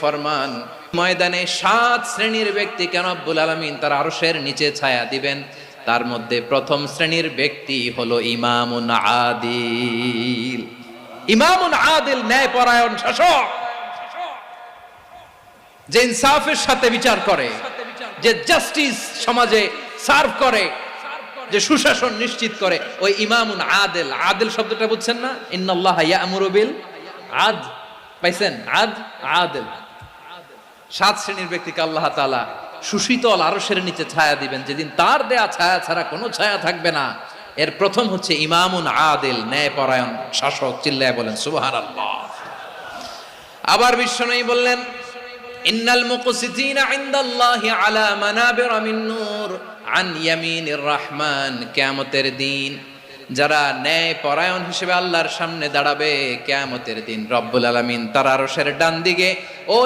ফরমান। ময়দানে সাত শ্রেণির ব্যক্তি কেন আব্বুল আলমিন তার আরশের নিচে ছায়া দিবেন? তার মধ্যে প্রথম শ্রেণির ব্যক্তি হলো ইমামুন আদিল। ইমামুন আদিল ন্যায় পরায়ণ শাসক। যে ইনসাফের সাথে বিচার করে, যে জাস্টিস সমাজে সার্ভ করে, যে সুশাসন নিশ্চিত করে, ওই ইমামুন আদেল। আদেল শব্দটা বুঝছেন না? ইন্নাল্লাহ ইয়ামুরু বিল আদ পাইছেন? আদ, আদেল। সাত শ্রেণির ব্যক্তিকে আল্লাহ তাআলা সুশীতল আরশের নিচে ছায়া দিবেন। যেদিন তার দেয়া ছায়া ছাড়া কোনো ছায়া থাকবে না। এর প্রথম হচ্ছে ইমামুন আদেল, ন্যায়পরায়ণ শাসক, চিল্লায় বলেন, সুবহানাল্লাহ। আবার বিশ্বনবী বললেন, ইন্নাল মুকসিতিনা ইনদাল্লাহি আলা মানাবির মিন নূর আন ইয়ামিনির রহমান। কিয়ামতের দিন যারা ন্যায় পরায়ণ হিসেবে আল্লাহর সামনে দাঁড়াবে কেমতের দিন রব্বুল আলমিন তার আরশের ডান দিকে ওই